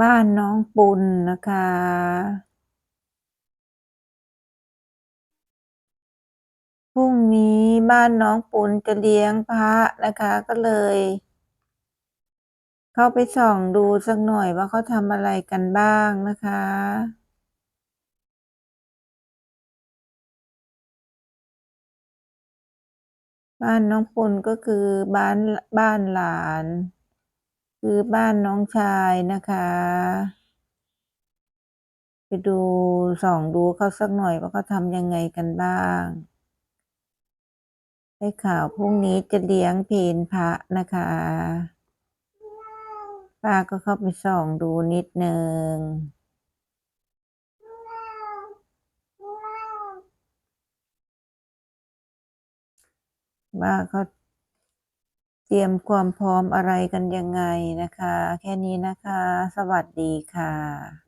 บ้านน้องปุณนะคะ พรุ่งนี้บ้านน้องปุณจะเลี้ยงพระนะคะ ก็เลย เข้าไปส่องดูสักหน่อยว่าเขาทำอะไรกันบ้างนะคะบ้านน้องปุณก็คือบ้านบ้านหลาน คือบ้านน้องชายนะคะ ไปดูส่องดูเขาสักหน่อยว่าเขาทำยังไงกันบ้างได้ข่าวพรุ่งนี้จะเลี้ยงเพลพระนะคะ ป้าก็เข้าไปส่องดูนิดนึงว่าเขา รียมความพร้อมอะไรกันยังไงนะคะ แค่นี้นะคะ สวัสดีค่ะ